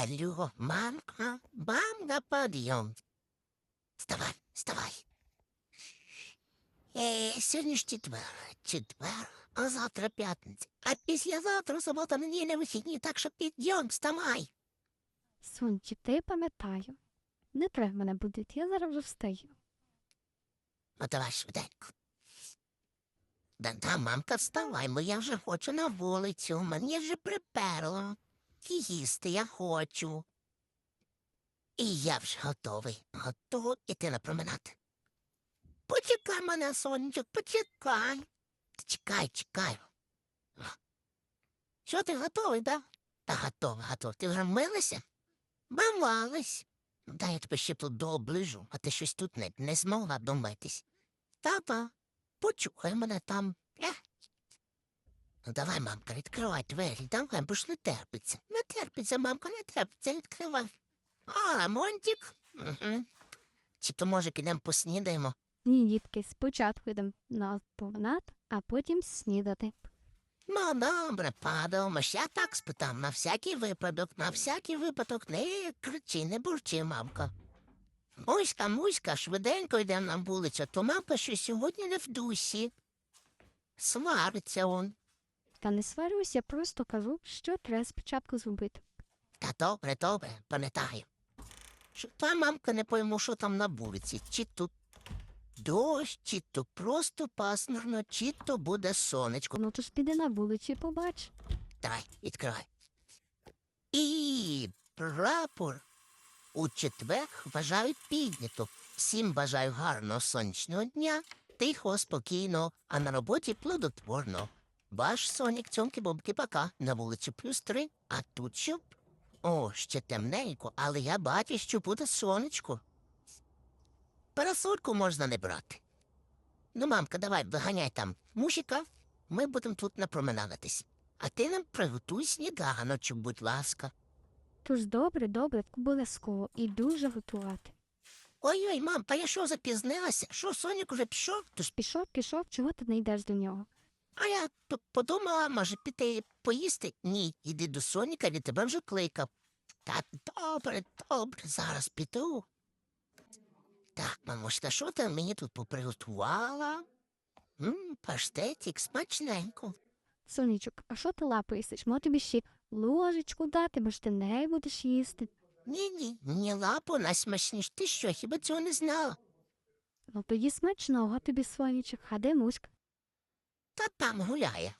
Алло, мамка, мамка, подъем. Вставай, вставай. Е, сьогодні ж четвер, четвер, а завтра п'ятниця. А післязавтра субота, неділя, вихідні, так що підйом, вставай. Сончі, ти пам'ятаю. Не треба мене будити, я зараз вже встаю. Ну, давай швиденько. Да, да, мамка, вставай, бо я вже хочу на вулицю, мені вже приперло. І їсти я хочу. І я вже готовий, готовий іти на променад. Почекай мене, сонечок, почекай. Чекай, чекай. Що ти готовий, да? Та готовий, готовий. Ти вже вмилася? Мивалась. Дай я тебе ще тут дооближу, а ти щось тут не, не змогла домитись. Тата, почухай мене там. Ну давай, мамка, відкривай двері, давай, бо ж не терпиться. Не терпиться, мамка, не терпиться, відкривай. А, Монтик. Угу. Чи то, може, підемо поснідаємо? Ні, дітки, спочатку йдемо на променад, а потім снідати. Ну, добре, подумаєш, я так спитав, на всякий випадок, на всякий випадок, не кричи, не бурчи, мамка. Муська, муська, швиденько йдемо на вулицю, то мамка що сьогодні не в дусі. Свариться он. Та не сварюсь, я просто кажу, що треба спочатку зробити. Та добре, добре, пам'ятаю. Що та мамка не пойму, що там на вулиці, чи тут дощ, чи то просто пасмурно, чи то буде сонечко. Ну то ж піди на вулицю і побач. Давай, відкривай. І прапор у четвер вважають піднято. Всім бажаю гарного сонячного дня, тихо, спокійно, а на роботі плодотворно. Ваш сонік цьомки бомки пока на вулиці плюс три, а тут щоб. О, ще темненько, але я бачу, що буде сонечко. Парасольку можна не брати. Ну, мамка, давай, виганяй там мушика, ми будемо тут напроменадитись. А ти нам приготуй сніданочок, будь ласка. Тож добре, добре, обов'язково і дуже готувати. Ой-ой, мам, та я що запізнилася? Що, Сонік уже пішов? Тож пішов, пішов, чого ти не йдеш до нього? А я подумала, може, піти поїсти? Ні, іди до Соніка, він тебе вже кликав. Так, добре, добре, зараз піду. Так, мамушка, що ти мені тут поприготувала? М, паштетик, смачненько. Сонечок, а що ти лапаєшся? Мо тобі ще ложечку дати, бо ж ти не будеш їсти. Ні-ні, мені лапу найсмачніш. Ти що, хіба цього не знала? Ну тоді смачного тобі, сонечок, а де муська? Та там гуляє.